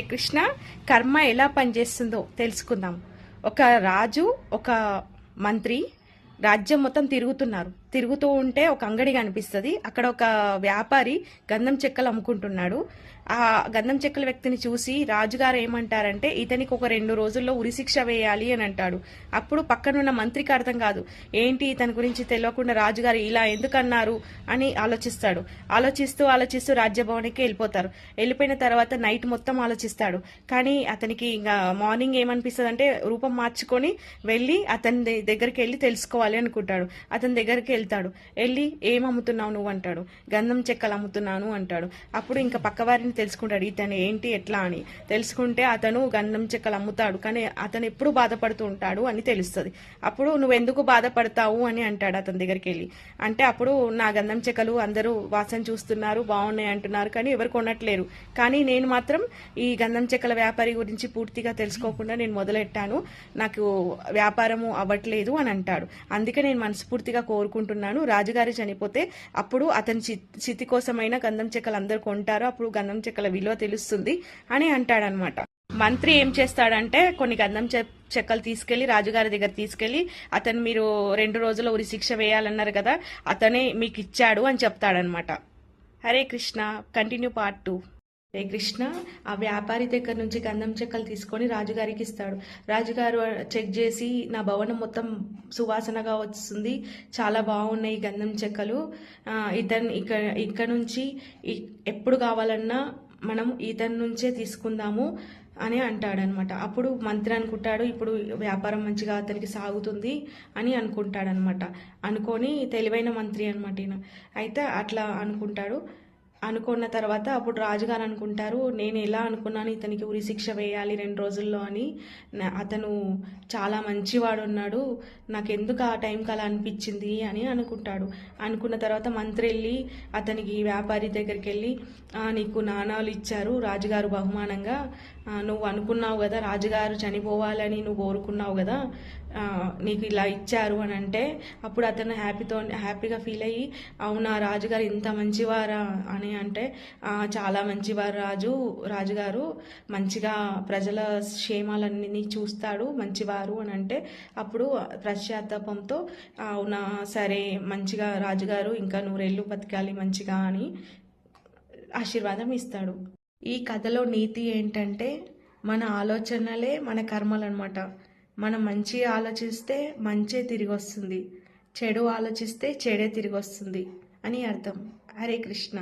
కృష్ణ కర్మ ఎలా పనిచేస్తుందో తెలుసుకుందాం. ఒక రాజు ఒక మంత్రి రాజ్యం మొత్తం తిరుగుతున్నారు. తిరుగుతూ ఉంటే ఒక అంగడి కనిపిస్తుంది. అక్కడ ఒక వ్యాపారి గంధం చెక్కలు అమ్ముకుంటున్నాడు. ఆ గంధం చెక్కల వ్యక్తిని చూసి రాజుగారు ఏమంటారంటే ఇతనికి ఒక రెండు రోజుల్లో ఉరిశిక్ష వేయాలి అని అంటాడు. అప్పుడు పక్కనున్న మంత్రికి అర్థం కాదు. ఏంటి ఇతని గురించి తెలియకుండా రాజుగారు ఇలా ఎందుకన్నారు? అని ఆలోచిస్తాడు. ఆలోచిస్తూ ఆలోచిస్తూ రాజ్యభవనికి వెళ్ళిపోతారు. వెళ్ళిపోయిన తర్వాత నైట్ మొత్తం ఆలోచిస్తాడు. కానీ అతనికి ఇంకా మార్నింగ్ ఏమనిపిస్తుంది అంటే రూపం మార్చుకొని వెళ్ళి అతని దగ్గరికి వెళ్ళి తెలుసుకోవాలి అనుకుంటాడు. అతని దగ్గరికి వెళ్తాడు. వెళ్ళి ఏం అమ్ముతున్నావు నువ్వు? అంటాడు. గంధం చెక్కలు అమ్ముతున్నాను అంటాడు. అప్పుడు ఇంకా పక్కవారిని తెలుసుకుంటాడు ఇతను ఏంటి ఎట్లా? అని. తెలుసుకుంటే అతను గంధం చెక్కలు అమ్ముతాడు కానీ అతను ఎప్పుడు బాధపడుతూ ఉంటాడు అని తెలుస్తుంది. అప్పుడు నువ్వు ఎందుకు బాధపడతావు? అని అంటాడు అతని దగ్గరికి వెళ్ళి. అంటే అప్పుడు నా గంధం చెక్కలు అందరూ వాసన చూస్తున్నారు బాగున్నాయి అంటున్నారు కానీ ఎవరు కొనట్లేరు. కానీ నేను మాత్రం ఈ గంధం చెక్కల వ్యాపారి గురించి పూర్తిగా తెలుసుకోకుండా నేను మొదలెట్టాను. నాకు వ్యాపారము అవ్వట్లేదు అని అంటాడు. అందుకే నేను మనస్ఫూర్తిగా కోరుకుంటున్నాను. రాజుగారి చనిపోతే అప్పుడు అతని చితి కోసమైన గంధం చెక్కలు అందరు కొంటారు. అప్పుడు గంధం చెక్కల విలువ తెలుస్తుంది అని అంటాడనమాట. మంత్రి ఏం చేస్తాడంటే కొన్ని గంధం చెక్కలు తీసుకెళ్ళి రాజుగారి దగ్గర తీసుకెళ్ళి అతను మీరు రెండు రోజుల ఉరి శిక్ష వేయాలన్నారు కదా అతనే మీకు ఇచ్చాడు అని చెప్తాడనమాట. Hare Krishna continue part two. Hare Krishna ఆ వ్యాపారి దగ్గర నుంచి గంధం చెక్కలు తీసుకొని రాజుగారికి ఇస్తాడు. రాజుగారు చెక్ చేసి నా భవనం మొత్తం సువాసనగా వస్తుంది చాలా బాగున్నాయి ఈ గంధం చెక్కలు. ఇతను ఇక్కడ ఇక్కడ నుంచి ఎప్పుడు కావాలన్నా మనం ఇతని నుంచే తీసుకుందాము అని అంటాడనమాట. అప్పుడు మంత్రి అనుకుంటాడు ఇప్పుడు వ్యాపారం మంచిగా అతనికి సాగుతుంది అని అనుకుంటాడనమాట. అనుకొని తెలివైన మంత్రి అనమాట ఈయన. అయితే అట్లా అనుకుంటాడు. అనుకున్న తర్వాత అప్పుడు రాజుగారు అనుకుంటారు నేను ఎలా అనుకున్నాను ఇతనికి ఉరి శిక్ష వేయాలి రెండు రోజుల్లో అని. అతను చాలా మంచివాడు ఉన్నాడు నాకు ఎందుకు ఆ టైంకి అలా అనిపించింది అని అనుకుంటాడు. అనుకున్న తర్వాత మంత్రి వెళ్ళి అతనికి వ్యాపారి దగ్గరికి వెళ్ళి నీకు నాణాలు ఇచ్చారు రాజుగారు బహుమానంగా. నువ్వు అనుకున్నావు కదా రాజుగారు చనిపోవాలని నువ్వు కోరుకున్నావు కదా. నీకు ఇలా ఇచ్చారు అని అంటే అప్పుడు అతను హ్యాపీతో హ్యాపీగా ఫీల్ అయ్యి అవునా రాజుగారు ఇంత మంచివారా అని అంటే చాలా మంచివారు రాజు రాజుగారు మంచిగా ప్రజల క్షేమాలన్నీ చూస్తాడు మంచివారు అని అంటే అప్పుడు పశ్చాత్తాపంతో అవునా సరే మంచిగా రాజుగారు ఇంకా నూరేళ్ళు బతకాలి మంచిగా అని ఆశీర్వాదం ఇస్తాడు. ఈ కథలో నీతి ఏంటంటే మన ఆలోచనలే మన కర్మలు అనమాట మనం మంచి ఆలోచిస్తే మంచే తిరిగి వస్తుంది చెడు ఆలోచిస్తే చెడే తిరిగి వస్తుంది అని అర్థం. హరే కృష్ణ.